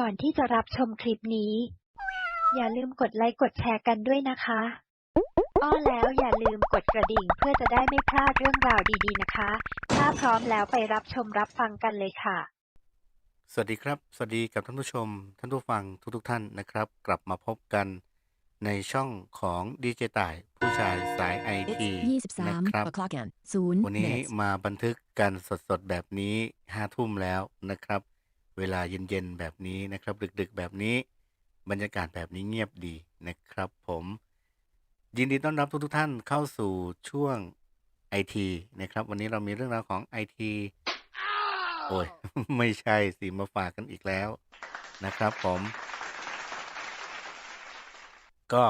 ก่อนที่จะรับชมคลิปนี้ อย่าลืมกดไลค์กดแชร์กันด้วยนะคะ อ้อแล้วอย่าลืมกดกระดิ่งเพื่อจะได้ไม่พลาดเรื่องราวดีๆนะคะ ถ้าพร้อมแล้วไปรับชมรับฟังกันเลยค่ะ สวัสดีครับ สวัสดีกับท่านผู้ชม ท่านผู้ฟังทุกๆทท่านนะครับ กลับมาพบกันในช่องของดีเจต่ายผู้ชายสายไอที It's นะ23ครับ o'clock and 0วันนี้ minutes. มาบันทึกกันสดๆแบบนี้ห้าทุ่มแล้วนะครับ เวลาเย็นๆแบบนี้นะครับ ดึกๆแบบนี้ บรรยากาศแบบนี้เงียบดีนะครับ ผมยินดีต้อนรับทุกๆท่านเข้าสู่ช่วงไอทีนะครับ วันนี้เรามีเรื่องราวของไอทีโอ้ย ไม่ใช่สิมาฝากกันอีกแล้วนะครับผม ก็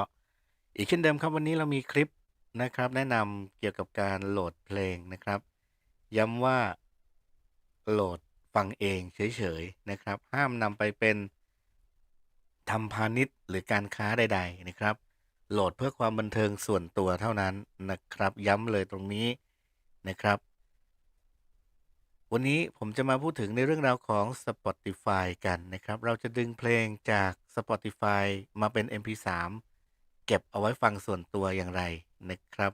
อีกเช่นเดิมครับวันนี้เรามีคลิปนะครับ แนะนำเกี่ยวกับการโหลดเพลงนะครับ ย้ำว่าโหลด ฟังเองเฉยๆนะครับ ห้ามนำไปเป็นทำพาณิชย์หรือการค้าใด ๆนะครับ โหลดเพื่อความบันเทิงส่วนตัวเท่านั้นนะครับ ย้ำเลยตรงนี้นะครับ วันนี้ผมจะมาพูดถึงในเรื่องราวของ Spotify กันนะครับ เราจะดึงเพลงจาก Spotify มาเป็น MP3 เก็บเอาไว้ฟังส่วนตัวอย่างไรนะครับ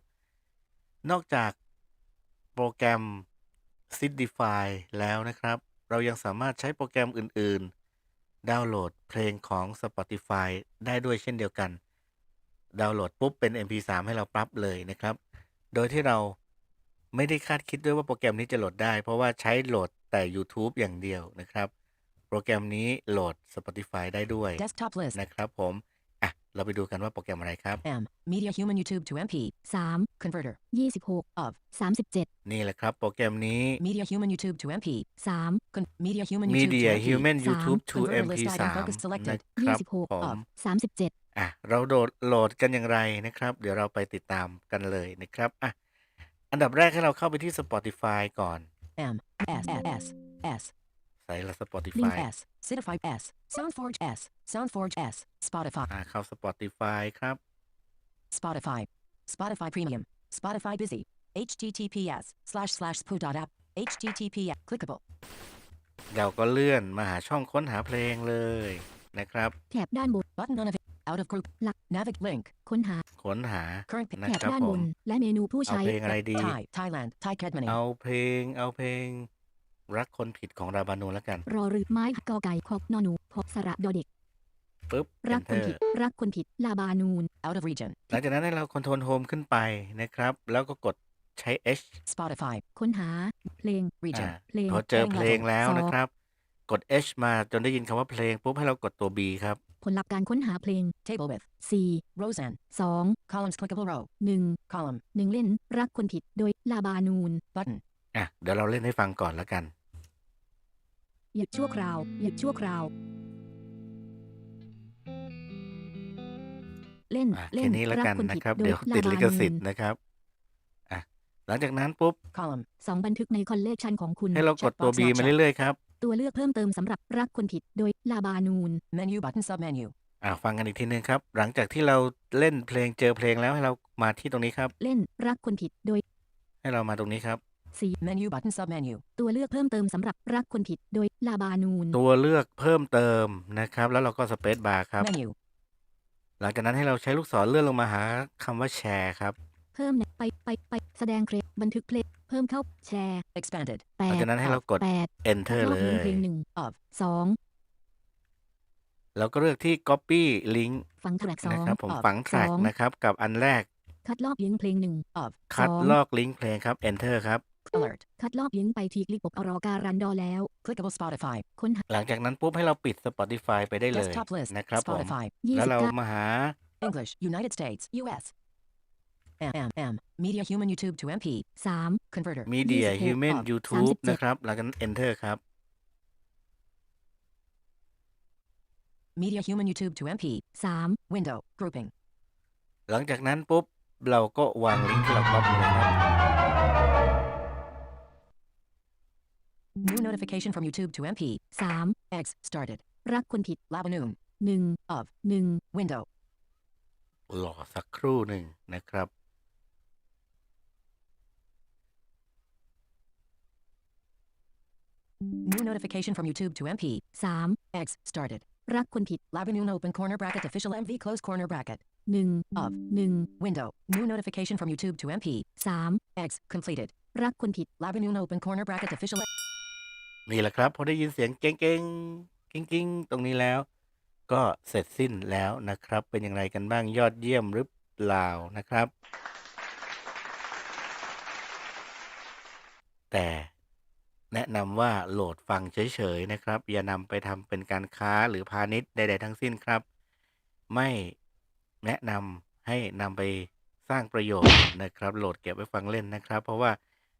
นอกจากโปรแกรม s i d i f y แล้วนะครับ เรายังสามารถใช้โปรแกรมอื่น ๆ ดาวน์โหลดเพลงของ Spotify ได้ด้วยเช่นเดียวกัน ดาวน์โหลดปุ๊บเป็น MP3 ให้เราปั๊บเลยนะครับ โดยที่เราไม่ได้คาดคิดด้วยว่าโปรแกรมนี้จะโหลดได้ เพราะว่าใช้โหลดแต่ YouTube อย่างเดียวนะครับ โปรแกรมนี้โหลด Spotify ได้ด้วย Desktop list. นะครับผมอะ เราไปดูกันว่าโปรแกรมอะไรครับ M. Media Human YouTube to MP. 3. Converter. 26 of 37. นี่แหละครับ โปรแกรมนี้ Media Human YouTube to MP. 3. Con- Media Human YouTube Media to MP. Human 3. YouTube to Converter list MP3 item focus selected. นะครับผม26 of 37. อะ เราโดดโหลดกันอย่างไรนะครับ เดี๋ยวเราไปติดตามกันเลยนะครับอะอันดับแรกให้เราเข้าไปที่ Spotify ก่อน M. S. S. S. ใส่ละ Link Spotify S. Citify S. Soundforge S. Soundforge S. Spotify. อะเข้า Spotify ครับ Spotify. Spotify Premium. Spotify Busy. HTTPS slash slash spoo.app. HTTPS. Clickable. เราก็เลื่อนมาหาช่องค้นหาเพลงเลยนะครับแถบด้านบน Button on a out of group. Luck. Navig link. ค้นหา ค้นหา Current pick. นะแถบครับด้านผบมนและเมนูผู้เอาใช้เพลงอะไรดี Thai. Thailand. Thai Kedmani. เอาเพลง เอาเพลง รักคนผิดของราบานูแล้วกัน รอหรือไม้กอไก่คอกนอหนูพอสระดอเด็กปุ๊บรักคน Enter ผิด รักคนผิดลาบานูน Out of region. หลังจากนั้นให้เราคอนโทรลโฮมขึ้นไปนะครับ แล้วก็กดใช้ H Spotify. ค้นหา เพลง Region. อ่าเพลงพอเจอเพลงแล้วสองนะครับ กด H มาจนได้ยินคำว่าเพลงปุ๊บให้เรากดตัว B ครับ ผลลัพธ์การค้นหาเพลง Table width. 4 Roseanne. 2 Columns clickable row. 1 Column. 1 เล่น รักคนผิดโดยลาบานูน Button. อะเดี๋ยวเราเล่นให้ฟังก่อนแล้วกัน หยุดชั่วคราว หยุดชั่วคราว เล่น อะเล่แค่นนี้แล้วรักันคนนะผิดครับโดยเดี๋ยวลาติดบาลิขสิทนูธิ์นนะครับอะหลังจากนั้นปุ๊บ Column. สองบันทึกในคอลเลกชันของคุณ ให้เรากดตัว B มาเรื่อยๆครับ ตัวเลือกเพิ่มเติมสำหรับรักคนผิดโดยลาบานูน Menu button submenu. อะฟังกันอีกทีนึงครับ หลังจากที่เราเล่นเพลงเจอเพลงแล้วให้เรามาที่ตรงนี้ครับ เล่นรักคนผิดโดย ให้เรามาตรงนี้ครับ 4 Menu button submenu. ตัวเลือกเพิ่มเติมสำหรับรักคนผิดโดยลาบานูน ตัวเลือกเพิ่มเติมนะครับ แล้วเราก็สเปซบาร์ครับ Menu. หลังจากนั้นให้เราใช้ลูกศรเลื่อนลงมาหาคำว่าแชร์ครับ เพิ่มเนี่ยไปไปไปแสดงเครดบันทึกเพลงเพิ่มเข้าแชร์ Expanded. แปหลังดจากนั้นให้เรากด แปด enter รอบเลเพลงยเพลงหนึ่ง Of. สองแล้วก็เลือกที่ copy link ฝังแทร็กสอนะง ครับ ผม of ฝังแทร็กสอง นะครับ กับอันแรกคัดลอกลิงก์เพลงหนึ่ง Of. คัดสองลอกลิงก์เพลงครับ enter ครับ Alert. คัดลอกลิงก์ไปที่คลิปปกอรอการันดอแล้ว Clickable Spotify. ค้นหาหลังจากนั้นปุ๊บให้เราปิด Spotify ไปได้เลย Desktop list. นะครับผม Spotify. แล้วเรา29มาหา English. United States. US. M. M. M. Media Human YouTube to MP. สาม Converter. Media 26 Human ออก YouTube 37นะครับหลังจากนั้น enter ครับ Media Human YouTube to MP. สาม Window. Grouping. หลังจากนั้นปุ๊บเราก็วางลิงก์ที่เรา copy นะครับ notification from YouTube to MP. สาม Eggs. Started. รักคนผิด Labanoon. หนึ่ง Of. หนึ่ง Window. รอสักครู่หนึ่งนะครับ New notification from YouTube to MP. 3. X started. รักคนผิด Labanun open corner bracket official MV close corner bracket. 1 Of. 1 Window. New notification from YouTube to MP. 3 X completed. รักคนผิด Labanun open corner bracket official นี่แหละครับพอได้ยินเสียงเก้งเก้งกิ้งกิ้งๆตรงนี้แล้ว ก็เสร็จสิ้นแล้วนะครับ เป็นอย่างไรกันบ้างยอดเยี่ยมหรือเปล่านะครับ แต่แนะนำว่าโหลดฟังเฉยๆนะครับ อย่านำไปทำเป็นการค้าหรือพาณิชย์ใดๆทั้งสิ้นครับ ไม่แนะนำให้นำไปสร้างประโยชน์นะครับ โหลดเก็บไว้ฟังเล่นนะครับ เพราะว่า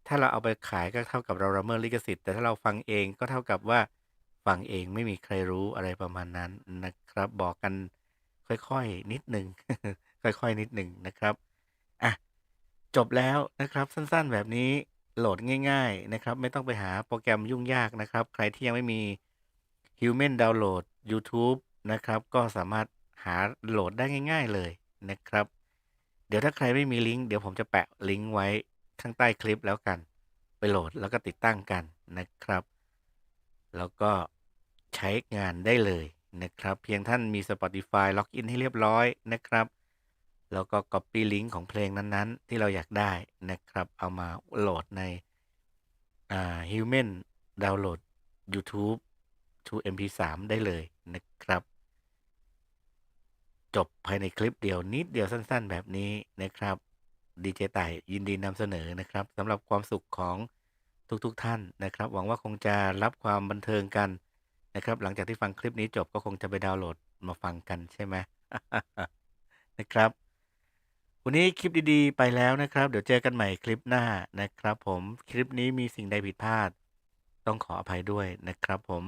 ถ้าเราเอาไปขายก็เท่ากับเราละเมิดลิขสิทธิ์แต่ถ้าเราฟังเองก็เท่ากับว่าฟังเองไม่มีใครรู้อะไรประมาณนั้นนะครับ บอกกันค่อยๆ นิดหนึ่งค่อยๆ นิดหนึ่งนะครับอะจบแล้วนะครับสั้นๆ แบบนี้โหลดง่ายๆนะครับ ไม่ต้องไปหาโปรแกรมยุ่งยากนะครับ ใครที่ยังไม่มี Human Download YouTube นะครับ ก็สามารถหาโหลดได้ง่าย ๆเลยนะครับ เดี๋ยวถ้าใครไม่มีลิงก์เดี๋ยวผมจะแปะลิงก์ไว้ ข้างใต้คลิปแล้วกัน ไปโหลดแล้วก็ติดตั้งกันนะครับ แล้วก็ใช้งานได้เลยนะครับ เพียงท่านมี Spotify ล็อกอินให้เรียบร้อยนะครับ แล้วก็ Copy ลิงก์ของเพลงนั้นๆ ที่เราอยากได้นะครับ เอามาโหลดในอ่า Human Download YouTube to MP3 ได้เลยนะครับ จบภายในคลิปเดียวนิดเดียวสั้นๆ แบบนี้นะครับ ดีเจต่ายยินดีนำเสนอนะครับสำหรับความสุขของทุกๆทท่านนะครับ หวังว่าคงจะรับความบันเทิงกันนะครับ หลังจากที่ฟังคลิปนี้จบก็คงจะไปดาวน์โหลดมาฟังกันใช่ไหมนะครับ วันนี้คลิปดีๆ ไปแล้วนะครับ เดี๋ยวเจอกันใหม่คลิปหน้านะครับ ผมคลิปนี้มีสิ่งใดผิดพลาด ต้องขออภัยด้วยนะครับ ผม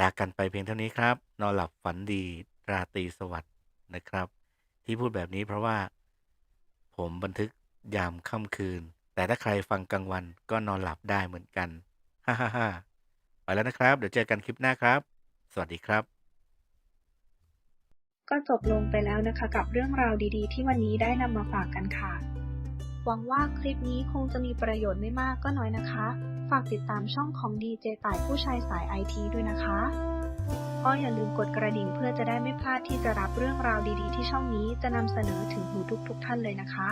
ลากันไปเพียงเท่านี้ครับ นอนหลับฝันดีราตรีสวัสดิ์นะครับ ที่พูดแบบนี้เพราะว่า ผมบันทึกยามค่ำคืน แต่ถ้าใครฟังกลางวันก็นอนหลับได้เหมือนกัน ฮ่าฮ่าฮ่าไปแล้วนะครับ เดี๋ยวเจอกันคลิปหน้าครับ สวัสดีครับ ก็จบลงไปแล้วนะคะกับเรื่องราวดีๆ ที่วันนี้ได้นำมาฝากกันค่ะ หวังว่าคลิปนี้คงจะมีประโยชน์ไม่มากก็น้อยนะคะ ฝากติดตามช่องของดีเจต่ายผู้ชายสายไอทีด้วยนะคะ ก็อย่าลืมกดกระดิ่งเพื่อจะได้ไม่พลาดที่จะรับเรื่องราวดีๆ ที่ช่องนี้จะนำเสนอถึงหูทุกๆทท่านเลยนะคะ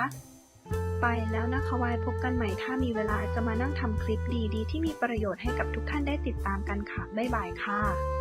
ไปแล้วนะคะวายพบกันใหม่ถ้ามีเวลาจะมานั่งทำคลิปดีๆ ที่มีประโยชน์ให้กับทุกท่านได้ติดตามกันค่ะ บ๊ายบายค่ะ